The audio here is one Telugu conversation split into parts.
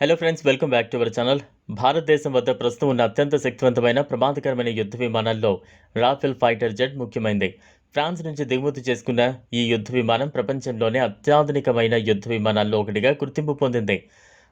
Hello friends welcome back to our channel భారతదేశం వద్ద ప్రస్తుతం ఉన్న అత్యంత శక్తివంతమైన ప్రమాదకరమైన యుద్ధ విమానాల్లో రాఫెల్ ఫైటర్ జెట్ ముఖ్యమైనది ఫ్రాన్స్ నుంచి దిగుమతి చేసుకున్న ఈ యుద్ధ విమానం ప్రపంచంలోనే అత్యాధునికమైన యుద్ధ విమానాల్లో ఒకటిగా గుర్తింపు పొందింది.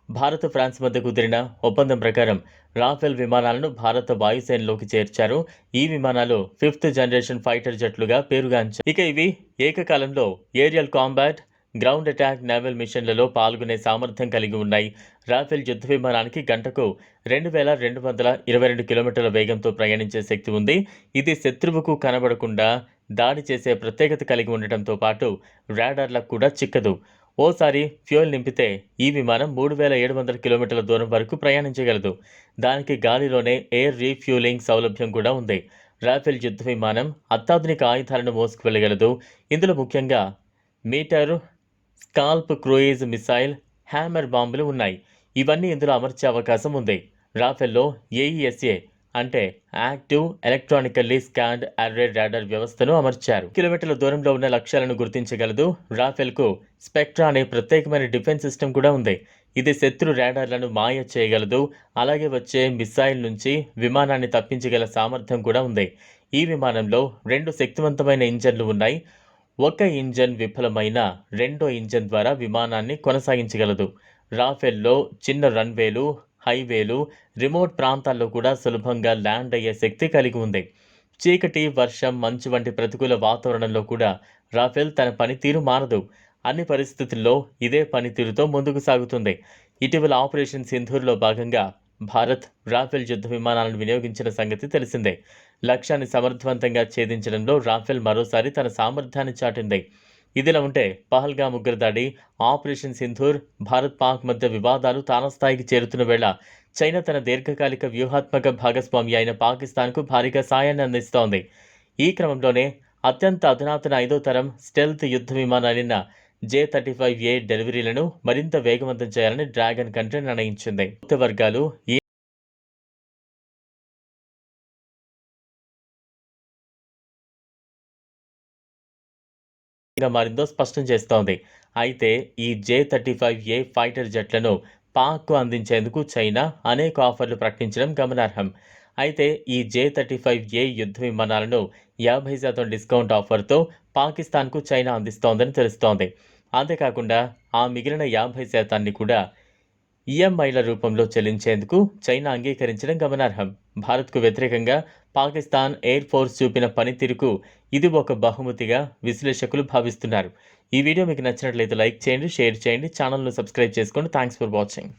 భారత్ ఫ్రాన్స్ మధ్య కుదిరిన ఒప్పందం ప్రకారం రాఫెల్ విమానాలను భారత వాయుసేనలోకి చేర్చారు. ఈ విమానాలు ఫిఫ్త్ జనరేషన్ ఫైటర్ జెట్లుగా పేరుగాంచాయి. ఇక ఇవి ఏకకాలంలో aerial combat ground attack naval మిషన్లలో పాల్గొనే సామర్థ్యం కలిగి ఉన్నాయి. రాఫెల్ యుద్ధ విమానానికి గంటకు రెండు వేల రెండు వందల ఇరవై రెండు కిలోమీటర్ల వేగంతో ప్రయాణించే శక్తి ఉంది. ఇది శత్రువుకు కనబడకుండా దాడి చేసే ప్రత్యేకత కలిగి ఉండటంతో పాటు రాడార్లకు కూడా చిక్కదు. ఓసారి ఫ్యూయల్ నింపితే ఈ విమానం మూడు వేల ఏడు వందల కిలోమీటర్ల దూరం వరకు ప్రయాణించగలదు. దానికి గాలిలోనే ఎయిర్ రీఫ్యూలింగ్ సౌలభ్యం కూడా ఉంది. రాఫెల్ యుద్ధ విమానం అత్యాధునిక ఆయుధాలను మోసుకు వెళ్ళగలదు ఇందులో ముఖ్యంగా meteor SCALP cruise missile hammer బాంబులు ఉన్నాయి. ఇవన్నీ ఇందులో అమర్చే అవకాశం ఉంది. రాఫెల్లో ఏఈఎస్ఏ అంటే active electronically scanned array radar వ్యవస్థను అమర్చారు. కిలోమీటర్ల దూరంలో ఉన్న లక్ష్యాలను గుర్తించగలదు. రాఫెల్కు స్పెక్ట్రా అనే ప్రత్యేకమైన డిఫెన్స్ సిస్టమ్ కూడా ఉంది. ఇది శత్రు రాడార్లను మాయ చేయగలదు. అలాగే వచ్చే మిసైల్ నుంచి విమానాన్ని తప్పించగల సామర్థ్యం కూడా ఉంది. ఈ విమానంలో రెండు శక్తివంతమైన ఇంజన్లు ఉన్నాయి. ఒక ఇంజన్ విఫలమైన రెండో ఇంజన్ ద్వారా విమానాన్ని కొనసాగించగలదు. రాఫెల్లో చిన్న రన్వేలు హైవేలు రిమోట్ ప్రాంతాల్లో కూడా సులభంగా ల్యాండ్ అయ్యే శక్తి కలిగి ఉంది. చీకటి వర్షం మంచు వంటి ప్రతికూల వాతావరణంలో కూడా రాఫెల్ తన పనితీరు మారదు. అన్ని పరిస్థితుల్లో ఇదే పనితీరుతో ముందుకు సాగుతుంది. ఇటీవల ఆపరేషన్ సింధూర్లో భాగంగా భారత్ రాఫెల్ యుద్ధ విమానాలను వినియోగించిన సంగతి తెలిసిందే. లక్ష్యాన్ని సమర్థవంతంగా ఛేదించడంలో రాఫెల్ మరోసారి తన సామర్థ్యాన్ని చాటింది. ఇదిలా ఉంటే పహల్గా ముగ్గురు దాడి ఆపరేషన్ సింధూర్ భారత్ పాక్ మధ్య వివాదాలు తానస్థాయికి చేరుతున్న వేళ చైనా తన దీర్ఘకాలిక వ్యూహాత్మక భాగస్వామి అయిన పాకిస్తాన్కు భారీగా సాయాన్ని అందిస్తోంది. ఈ క్రమంలోనే అత్యంత అధునాతన ఐదో తరం స్టెల్త్ యుద్ధ విమానాలైన జే థర్టీ ఫైవ్ ఏ డెలివరీలను మరింత వేగవంతం చేయాలని డ్రాగన్ కంట్రీ నిర్ణయించింది. యుద్ధ వర్గాలు ఈ మారిందో స్పష్టం చేస్తోంది. అయితే ఈ J thirty five A fighter జెట్లను పాక్కు అందించేందుకు చైనా అనేక ఆఫర్లు ప్రకటించడం గమనార్హం. అయితే ఈ జే థర్టీ ఫైవ్ ఏ యుద్ధ విమానాలను యాభై శాతం డిస్కౌంట్ ఆఫర్తో పాకిస్తాన్కు చైనా అందిస్తోందని తెలుస్తోంది. అంతేకాకుండా ఆ మిగిలిన యాభై శాతాన్ని కూడా ఈఎంఐల రూపంలో చెల్లించేందుకు చైనా అంగీకరించడం గమనార్హం. భారత్కు వ్యతిరేకంగా పాకిస్తాన్ ఎయిర్ ఫోర్స్ చూపిన పనితీరుకు ఇది ఒక బహుమతిగా విశ్లేషకులు భావిస్తున్నారు. ఈ వీడియో మీకు నచ్చినట్లయితే లైక్ చేయండి షేర్ చేయండి ఛానల్ను సబ్స్క్రైబ్ చేసుకోండి. Thanks for watching.